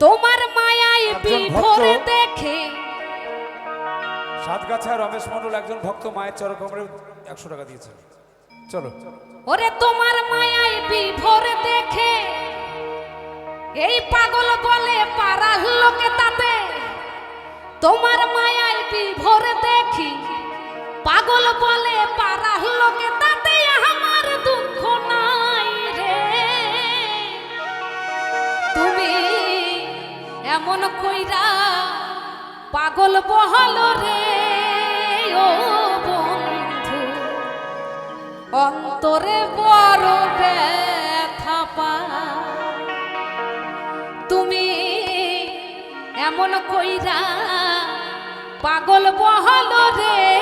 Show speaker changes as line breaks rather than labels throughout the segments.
তোমার মায়ায় বিভোরে দেখে।
সাতগাছায় রমেশ মন্ডল একজন ভক্ত মায়ের চরক কমরে একশো টাকা দিয়েছে চলো।
ওরে তোমার মায়ায় বিভোরে দেখে। এই পাগল বলে পাড়ার লোকে তাতে। তোমার মায়ায় বিভোরে দেখি। পাগল বলে পাড়ার লোকে তাতে। এমন কইরা পাগল বহল রে, ও বন্ধু? অন্তরে বড় ব্যথা পা তুমি এমন কইরা পাগল বহল রে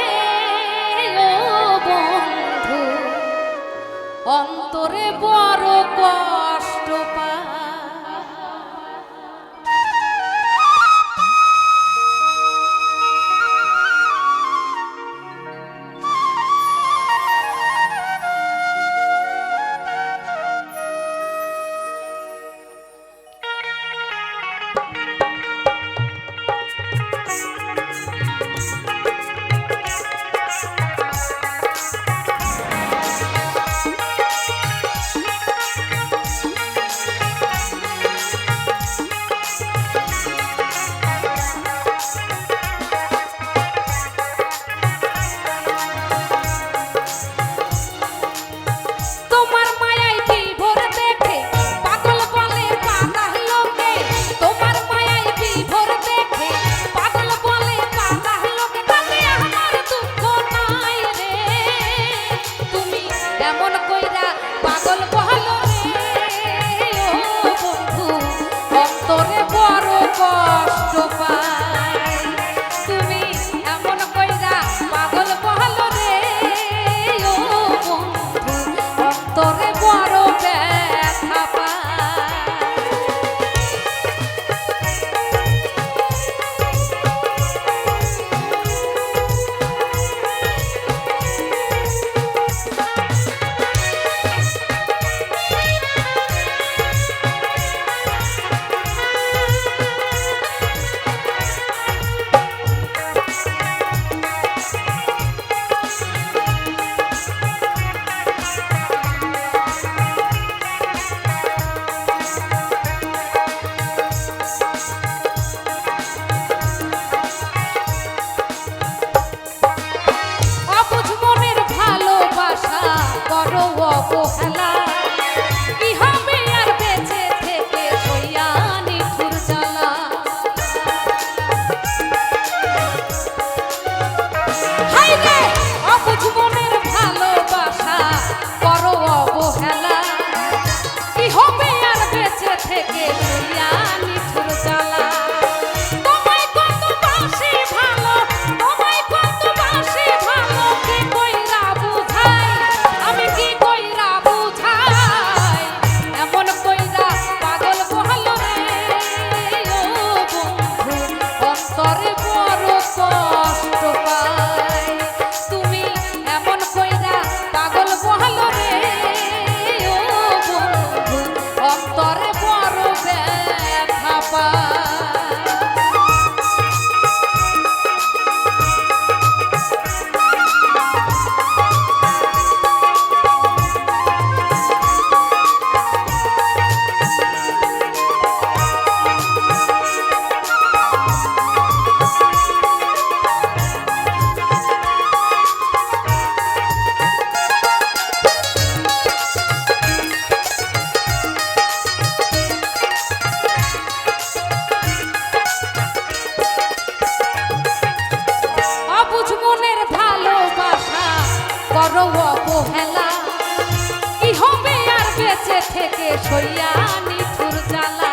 অবহেলা কি হবে আর বেঁচে থেকে সইয়া নিঠুর জ্বালা।